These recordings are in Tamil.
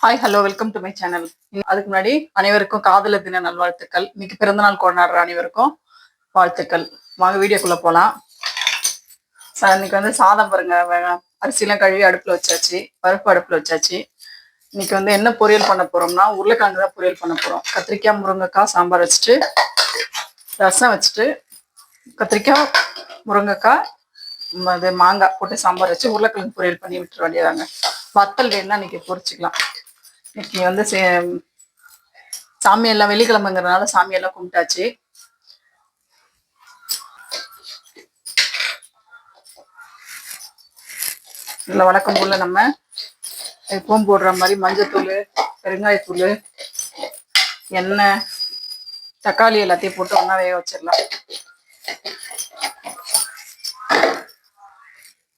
Hi hello welcome to my channel அதுக்கு முன்னாடி அனைவருக்கும் காதலர் தின நல்வாழ்த்துக்கள். இன்னைக்கு பிறந்தநாள் கொண்டாடுற அனைவருக்கும் வாழ்த்துக்கள். வாங்க வீடியோக்குள்ள போகலாம் சார் இன்னைக்கு வந்து சாதம் பாருங்க. வே- அரிசிலாம் கழுவி அடுப்பில் வச்சாச்சு. பருப்பு அடுப்பில் வச்சாச்சு. இன்னைக்கு வந்து என்ன பொரியல் பண்ண போறோம்னா உருளைக்கிழங்கு தான் பொரியல் பண்ண போறோம். கத்திரிக்காய் முருங்கைக்காய் சாம்பார் வச்சுட்டு ரசம் வச்சுட்டு கத்திரிக்காய் முருங்கைக்காய் அது மாங்காய் போட்டு சாம்பார் வச்சு உருளைக்கிழங்கு பொரியல் பண்ணி விட்டுற வேண்டியதாங்க வத்தல் வேணும்னா இன்னைக்கு பொரிச்சுக்கலாம். இன்னைக்கு வந்து சே- சாமி எல்லாம் வெள்ளிக்கிழமைங்கிறதுனால சாமி எல்லாம் கும்பிட்டாச்சு. இதில் வழக்கம் போல நம்ம எப்பவும் போடுற மாதிரி மஞ்சத்தூள் பெருங்காயத்தூள் எண்ணெய் தக்காளி எல்லாத்தையும் போட்டு ஒன்றா வேக வச்சிடலாம்.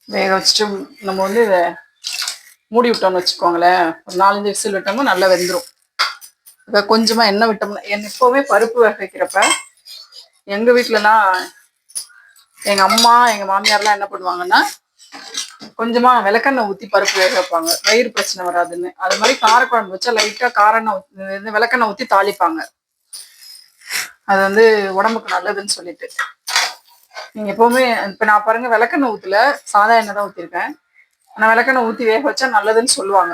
வேக வச்சுட்டு நம்ம வந்து இதை மூடி விட்டோம்னு வச்சுக்கோங்களேன். ஒரு நாலஞ்சு விசில் விட்டோம்னா நல்லா வெந்துடும் இப்போ கொஞ்சமாக எண்ணெய் விட்டோம்னா என் எப்போவுமே பருப்பு வேக வைக்கிறப்ப எங்கள் வீட்டிலலாம் எங்கள் அம்மா எங்கள் மாமியார்லாம் என்ன பண்ணுவாங்கன்னா கொஞ்சமாக விளக்கெண்ணெய் ஊற்றி பருப்பு வேக வைப்பாங்க. வயிறு பிரச்சனை வராதுன்னு. அது மாதிரி காரக்குழம்பு வச்சா லைட்டாக காரெண்ணெய் ஊத்தி- விளக்கெண்ணெய் ஊற்றி தாளிப்பாங்க. அது வந்து உடம்புக்கு நல்லதுன்னு சொல்லிட்டு. நீங்கள் எப்போவுமே இப்போ நான் பாருங்கள் விளக்கெண்ணெய் ஊற்றல சாதா எண்ணெய் தான் ஊற்றிருக்கேன் ஆனா விளக்கெண்ணெய் ஊத்தி வேக வச்சா நல்லதுன்னு சொல்லுவாங்க.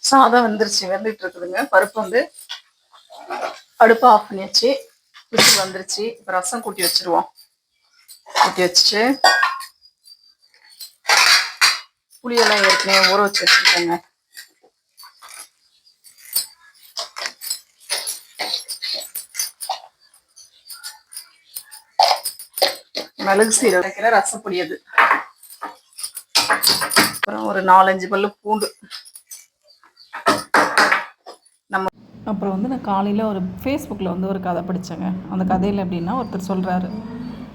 சாதம் வந்துருச்சு வெந்துட்டு இருக்குதுங்க. பருப்பு வந்து அடுப்பு ஆஃப் பண்ணியாச்சு. விசில் வந்துருச்சு. இப்ப ரசம் கூட்டி வச்சிருவோம். கூட்டி வச்சுட்டு புளியெல்லாம் ஏற்கனவே ஊற வச்சு வச்சிருக்கேங்க. மிளகு சீரகம் வைக்கிற ரசப்பொடி அது. அப்புறம் ஒரு நாலஞ்சு பல்லு பூண்டு. நம்ம அப்புறம் வந்து நான் காலையில் ஒரு ஃபேஸ்புக்கில் வந்து ஒரு கதை படித்தேங்க அந்த கதையில் எப்படின்னா ஒருத்தர் சொல்கிறாரு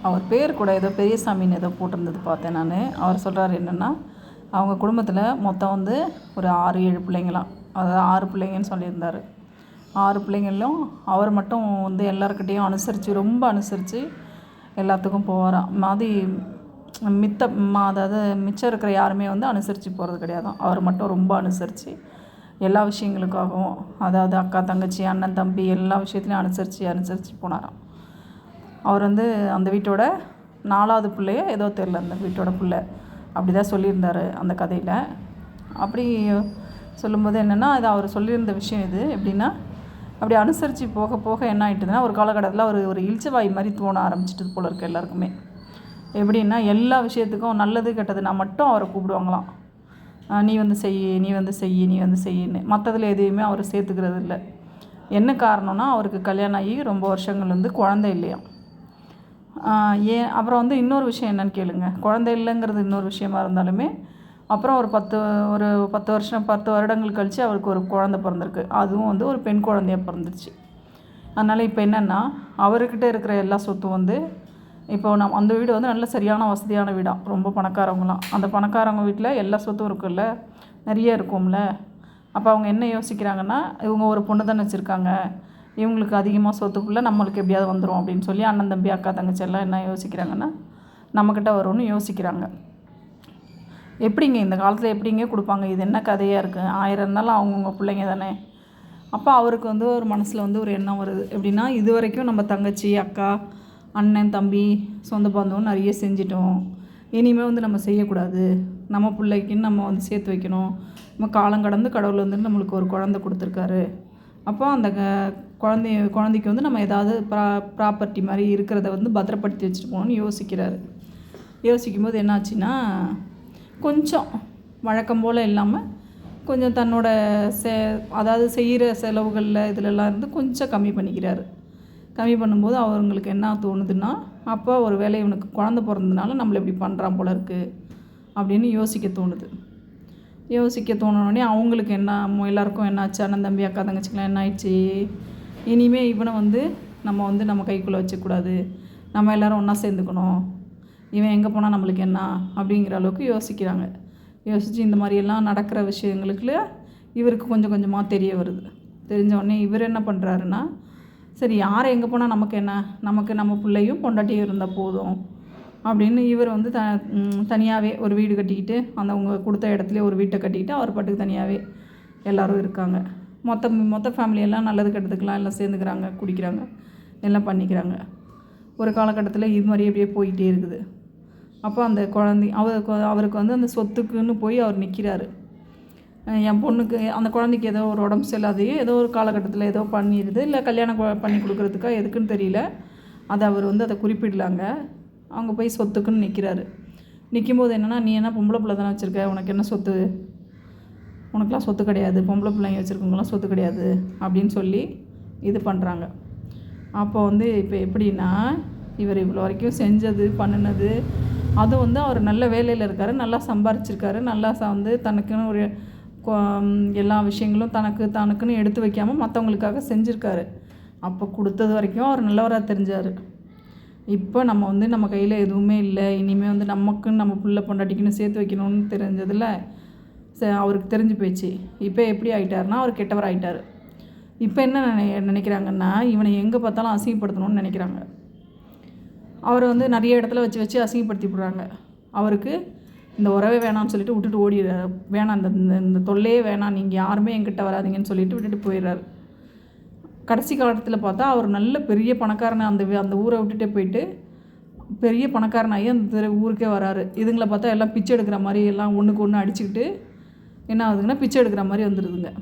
அவர் பேர் கூட ஏதோ பெரியசாமின்னு ஏதோ போட்டிருந்தது பார்த்தேன் நான். அவர் சொல்கிறாரு என்னென்னா அவங்க குடும்பத்தில் மொத்தம் வந்து ஒரு ஆறு ஏழு பிள்ளைங்களாம். அதாவது ஆறு பிள்ளைங்கன்னு சொல்லியிருந்தார். ஆறு பிள்ளைங்களும் அவர் மட்டும் வந்து எல்லாருக்கிட்டேயும் அனுசரித்து ரொம்ப அனுசரித்து எல்லாத்துக்கும் போவாராம். மாதிரி மித்த அதாவது மிச்சம் இருக்கிற யாருமே வந்து அனுசரித்து போகிறது கிடையாது அவர் மட்டும் ரொம்ப அனுசரித்து எல்லா விஷயங்களுக்காகவும் அதாவது அக்கா தங்கச்சி அண்ணன் தம்பி எல்லா விஷயத்துலையும் அனுசரித்து அனுசரித்து போனாராம். அவர் வந்து அந்த வீட்டோட நாலாவது பிள்ளையே ஏதோ தெரில அந்த வீட்டோட பிள்ளை. அப்படி தான் சொல்லியிருந்தார் அந்த கதையில். அப்படி சொல்லும்போது என்னென்னா இது அவர் சொல்லியிருந்த விஷயம் இது. எப்படின்னா அப்படி அனுசரித்து போக போக என்ன ஆகிட்டுதுன்னா ஒரு காலகட்டத்தில் அவர் ஒரு இழிச்சவாய் மாதிரி தோண ஆரம்பிச்சிட்டது போல இருக்க எல்லாருக்குமே. எப்படின்னா எல்லா விஷயத்துக்கும் நல்லது கெட்டதுன்னா மட்டும் அவரை கூப்பிடுவாங்களாம். நீ வந்து செய் நீ வந்து செய் நீ வந்து செய்யின்னு. மற்றதில் எதையுமே அவர் சேர்த்துக்கிறது இல்லை. என்ன காரணம்னா அவருக்கு கல்யாணம் ஆகி ரொம்ப வருஷங்கள் வந்து குழந்தை இல்லையா? ஏன் அப்புறம் வந்து இன்னொரு விஷயம் என்னன்னு கேளுங்க. குழந்தை இல்லைங்கிறது இன்னொரு விஷயமா இருந்தாலுமே அப்புறம் ஒரு பத்து ஒரு பத்து வருஷம் பத்து வருடங்கள் கழித்து அவருக்கு ஒரு குழந்தை பிறந்திருக்கு. அதுவும் வந்து ஒரு பெண் குழந்தையாக பிறந்துருச்சு. அதனால் இப்போ என்னென்னா அவர்கிட்ட இருக்கிற எல்லா சொத்தும் வந்து இப்போ நம் அந்த வீடு வந்து நல்ல சரியான வசதியான வீடாக ரொம்ப பணக்காரவங்களாம். அந்த பணக்காரவங்க வீட்டில் எல்லா சொத்தும் இருக்குல்ல? நிறைய இருக்கும்ல? அப்போ அவங்க என்ன யோசிக்கிறாங்கன்னா இவங்க ஒரு பொண்ணு தானே வச்சுருக்காங்க. இவங்களுக்கு அதிகமாக சொத்துக்குள்ளே நம்மளுக்கு எப்படியாவது வந்துடும் அப்படின்னு சொல்லி அண்ணன் தம்பி அக்கா தங்கச்சி எல்லாம் என்ன யோசிக்கிறாங்கன்னா நம்மக்கிட்ட வரும்னு யோசிக்கிறாங்க. எப்படிங்க இந்த காலத்தில் எப்படிங்க கொடுப்பாங்க? இது என்ன கதையாக இருக்குது ஆயிரம் இருந்தாலும் அவங்கவுங்க பிள்ளைங்க தானே. அப்போ அவருக்கு வந்து ஒரு மனசில் வந்து ஒரு எண்ணம் வருது. எப்படின்னா இது வரைக்கும் நம்ம தங்கச்சி அக்கா அண்ணன் தம்பி சொந்த பந்தம் நிறைய செஞ்சிட்டோம். இனிமேல் வந்து நம்ம செய்யக்கூடாது. நம்ம பிள்ளைக்குன்னு நம்ம வந்து சேர்த்து வைக்கணும். நம்ம காலம் கடந்து கடவுள் வந்து நம்மளுக்கு ஒரு குழந்தை கொடுத்துருக்காரு. அப்போ அந்த க- குழந்தைய குழந்தைக்கு வந்து நம்ம ஏதாவது ப்ரா ப்ராப்பர்ட்டி மாதிரி இருக்கிறத வந்து பத்திரப்படுத்தி வச்சுட்டு போகணும்னு யோசிக்கிறாரு. யோசிக்கும்போது என்னாச்சுன்னா கொஞ்சம் வழக்கம் போல் இல்லாமல் கொஞ்சம் தன்னோட செ அதாவது செய்கிற செலவுகளில் இதிலெல்லாம் இருந்து கொஞ்சம் கம்மி பண்ணிக்கிறாரு. கம்மி பண்ணும்போது அவங்களுக்கு என்ன தோணுதுன்னா அப்போ ஒரு வேளை இவனுக்கு குழந்த பிறந்ததுனால நம்மளை இப்படி பண்ணுறான் போல இருக்குது அப்படின்னு யோசிக்க தோணுது. யோசிக்க தோணுனோடனே அவங்களுக்கு என்ன எல்லாருக்கும் என்னாச்சு? அண்ணன் தம்பி அக்கா தங்கச்சிக்கெலாம் என்ன ஆயிடுச்சு? இனிமேல் இவனை வந்து நம்ம வந்து நம்ம கைக்குள்ளே வச்சக்கூடாது நம்ம எல்லோரும் ஒன்றா சேர்ந்துக்கணும். இவன் எங்கே போனால் நம்மளுக்கு என்ன அப்படிங்கிற அளவுக்கு யோசிக்கிறாங்க. யோசித்து இந்த மாதிரியெல்லாம் நடக்கிற விஷயங்களுக்குல இவருக்கு கொஞ்சம் கொஞ்சமாக தெரிய வருது. தெரிஞ்ச உடனே இவர் என்ன பண்ணுறாருன்னா சரி யார் எங்கே போனால் நமக்கு என்ன? நமக்கு நம்ம பிள்ளையும் பொண்டாட்டியும் இருந்தால் போதும் அப்படின்னு இவர் வந்து த தனியாகவே ஒரு வீடு கட்டிக்கிட்டு அந்த அவங்க கொடுத்த இடத்துல ஒரு வீட்டை கட்டிக்கிட்டு அவர் பாட்டுக்கு தனியாகவே எல்லோரும் இருக்காங்க. மொத்த மொத்த ஃபேமிலியெல்லாம் நல்லது கெட்டதுக்கெலாம் எல்லாம் சேர்ந்துக்கிறாங்க குடிக்கிறாங்க எல்லாம் பண்ணிக்கிறாங்க. ஒரு காலகட்டத்தில் இது மாதிரி அப்படியே போயிட்டே இருக்குது. அப்போ அந்த குழந்தை அவருக்கு அவருக்கு வந்து அந்த சொத்துக்குன்னு போய் அவர் நிற்கிறாரு என் பொண்ணுக்கு அந்த குழந்தைக்கு ஏதோ ஒரு உடம்பு சரியில்லாதையோ ஏதோ ஒரு காலகட்டத்தில் ஏதோ பண்ணிடுது இல்லை கல்யாணம் பண்ணி கொடுக்குறதுக்கா எதுக்குன்னு தெரியல. அதை அவர் வந்து அதை குறிப்பிடலாங்க. அவங்க போய் சொத்துக்குன்னு நிற்கிறாரு நிற்கும்போது என்னென்னா நீ என்ன பொம்பளை பிள்ளை தானே வச்சுருக்க? உனக்கு என்ன சொத்து? உனக்கெலாம் சொத்து கிடையாது. பொம்பளை பிள்ளைங்க வச்சுருக்கவங்களாம் சொத்து கிடையாது. அப்படின்னு சொல்லி இது பண்ணுறாங்க அப்போ வந்து இப்போ எப்படின்னா இவர் இவ்வளோ வரைக்கும் செஞ்சது பண்ணினது அது வந்து அவர் நல்ல வேலையில் இருக்கார் நல்லா சம்பாரிச்சிருக்காரு நல்லா ச வந்து தனக்குன்னு ஒரு கொ- எல்லா விஷயங்களும் தனக்கு தனக்குன்னு எடுத்து வைக்காமல் மற்றவங்களுக்காக செஞ்சுருக்காரு. அப்போ கொடுத்தது வரைக்கும் அவர் நல்லவராக தெரிஞ்சார். இப்போ நம்ம வந்து நம்ம கையில் எதுவுமே இல்லை இனிமேல் வந்து நமக்குன்னு நம்ம புள்ள பொண்டாட்டிக்குன்னு சேர்த்து வைக்கணும்னு தெரிஞ்சதில் ச- அவருக்கு தெரிஞ்சு போயிடுச்சு. இப்போ எப்படி ஆகிட்டார்னா அவர் கெட்டவர் ஆகிட்டார் இப்போ என்ன நினை நினைக்கிறாங்கன்னா இவனை எங்கே பார்த்தாலும் அசிங்கப்படுத்தணும்னு நினைக்கிறாங்க. அவரை வந்து நிறைய இடத்துல வச்சு வச்சு அசிங்கப்படுத்தி விடுறாங்க அவருக்கு இந்த உறவே வேணாம்னு சொல்லிட்டு விட்டுட்டு ஓடிடுறாரு. வேணாம் இந்த இந்த- இந்த தொல்லையே வேணாம் நீங்கள் யாருமே என்கிட்ட வராதீங்கன்னு சொல்லிட்டு விட்டுட்டு போயிடுறாரு. கடைசி காலத்தில் பார்த்தா அவர் நல்ல பெரிய பணக்காரனை அந்த அந்த ஊரை விட்டுட்டு போயிட்டு பெரிய பணக்காரனாகி அந்த திரு ஊருக்கே வராரு. இதுங்களை பார்த்தா எல்லாம் பிச்சை எடுக்கிற மாதிரி எல்லாம் ஒன்றுக்கு ஒன்று அடிச்சுக்கிட்டு என்ன ஆகுதுங்கன்னா பிச்சை எடுக்கிற மாதிரி வந்துடுதுங்க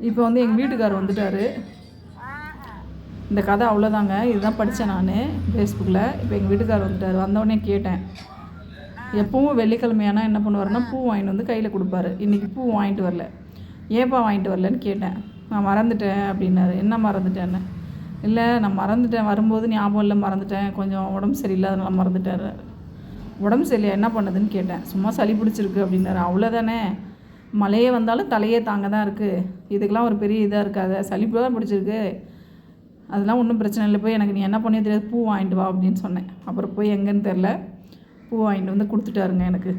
இப்போ வந்து எங்கள் வீட்டுக்காரர் வந்துட்டார். இந்த கதை அவ்வளோதாங்க. இதுதான் படித்தேன் நான் ஃபேஸ்புக்கில் இப்போ எங்கள் வீட்டுக்காரர் வந்துட்டார். வந்தவொடனே கேட்டேன். எப்பவும் வெள்ளிக்கிழமையானா என்ன பண்ணுவார்னா பூ வாங்கிட்டு வந்து கையில் கொடுப்பாரு. இன்றைக்கி பூ வாங்கிட்டு வரல. ஏப்பா வாங்கிட்டு வரலன்னு கேட்டேன். நான் மறந்துட்டேன் அப்படின்னாரு. என்ன மறந்துட்டேன்னு? இல்லை நான் மறந்துட்டேன். வரும்போது ஞாபகம் இல்லை மறந்துட்டேன். கொஞ்சம் உடம்பு சரியில்லை அதனால் மறந்துட்டாரு. உடம்பு சரியில்லை என்ன பண்ணுதுன்னு கேட்டேன். சும்மா சளி பிடிச்சிருக்கு அப்படின்னாரு. அவ்வளோதானே. மழையே வந்தாலும் தலையே தாங்க தான் இருக்குது இதுக்கெல்லாம் ஒரு பெரிய இதாக இருக்காது. சளி தான் பிடிச்சிருக்கு. அதெல்லாம் ஒன்றும் பிரச்சனை இல்லை. போய் எனக்கு நீ என்ன பண்ணியோ தெரியாது பூ வாங்கிட்டு வா அப்படின்னு சொன்னேன். அப்புறம் போய் எங்கேன்னு தெரில பூ வாங்கிட்டு வந்து கொடுத்துட்டாருங்க எனக்கு.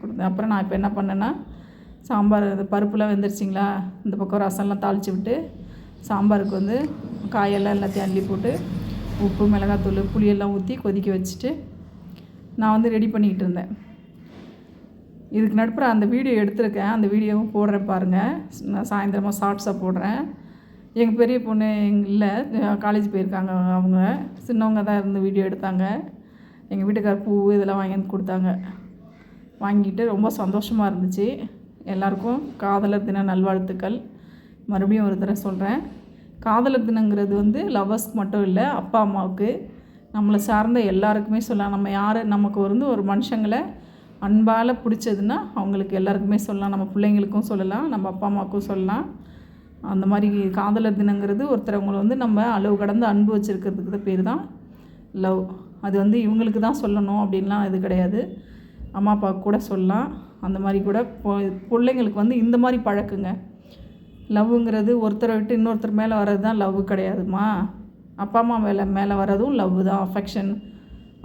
கொடுத்து அப்புறம் நான் இப்போ என்ன பண்ணேன்னா சாம்பார் இந்த பருப்புலாம் வெந்துருச்சிங்களா? இந்த பக்கம் ரசம்லாம் தாளித்து விட்டு சாம்பாருக்கு வந்து காயெல்லாம் எல்லாத்தையும் அள்ளி போட்டு உப்பு மிளகாத்தூள் புளியெல்லாம் ஊற்றி கொதிக்க வச்சுட்டு நான் வந்து ரெடி பண்ணிக்கிட்டு இருந்தேன். இதுக்கு நடுப்புற அந்த வீடியோ எடுத்திருக்கேன். அந்த வீடியோவும் போடுறேன் பாருங்கள் நான் சாயந்தரமாக ஷார்ட்ஸாக போடுறேன். எங்கள் பெரிய பொண்ணு இல்லை காலேஜ் போயிருக்காங்க அவங்க. சின்னவங்க தான் இருந்து வீடியோ எடுத்தாங்க. எங்கள் வீட்டுக்கார் பூ இதெல்லாம் வாங்கி வந்து கொடுத்தாங்க. வாங்கிட்டு ரொம்ப சந்தோஷமாக இருந்துச்சு. எல்லாருக்கும் காதலர் தின நல்வாழ்த்துக்கள். மறுபடியும் ஒரு தடவை சொல்கிறேன் காதலர் தினங்கிறது வந்து லவ்வர்ஸ்க்கு மட்டும் இல்லை அப்பா அம்மாவுக்கு. நம்மளை சார்ந்த எல்லாருக்குமே சொல்லலாம். நம்ம யார் நமக்கு வந்து ஒரு மனுஷங்களை அன்பால் பிடிச்சதுன்னா அவங்களுக்கு எல்லாருக்குமே சொல்லலாம். நம்ம பிள்ளைங்களுக்கும் சொல்லலாம். நம்ம அப்பா அம்மாவுக்கும் சொல்லலாம். அந்த மாதிரி காதலர் தினங்கிறது ஒருத்தரவங்களை வந்து நம்ம அளவு கடந்து அன்பு வச்சுருக்கிறதுக்கு பேர் தான் லவ். அது வந்து இவங்களுக்கு தான் சொல்லணும் அப்படின்லாம் இது கிடையாது. அம்மா அப்பா கூட சொல்லலாம். அந்த மாதிரி கூட பிள்ளைங்களுக்கு வந்து இந்த மாதிரி பழக்குங்க. லவ்வுங்கிறது ஒருத்தரை விட்டு இன்னொருத்தர் மேலே வர்றது தான் லவ் கிடையாதுமா அப்பா அம்மா மேலே மேலே வர்றதும் லவ் தான் அஃபெக்ஷன்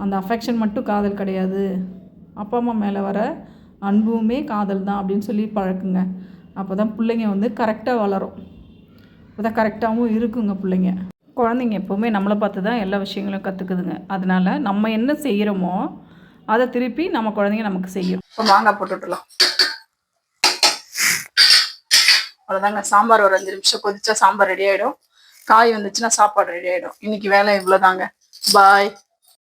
அந்த அஃபெக்ஷன் மட்டும் காதல் கிடையாது. அப்பா அம்மா மேலே வர அன்புமே காதல் தான் அப்படின்னு சொல்லி பழக்குங்க. அப்போ தான் பிள்ளைங்க வந்து கரெக்டாக வளரும். அப்போ தான் கரெக்டாகவும் இருக்குங்க பிள்ளைங்க. குழந்தைங்க எப்போவுமே நம்மளை பார்த்து தான் எல்லா விஷயங்களும் கற்றுக்குதுங்க அதனால் நம்ம என்ன செய்கிறோமோ அதை திருப்பி நம்ம குழந்தைங்க நமக்கு செய்யும். இப்போ மாங்காய் போட்டு அவ்வளோதாங்க சாம்பார் ஒரு அஞ்சு நிமிஷம் கொதிச்சா சாம்பார் ரெடி ஆகிடும் காய் வந்துச்சுன்னா சாப்பாடு ரெடி ஆகிடும் இன்னைக்கு வேலை இவ்வளோதாங்க பாய்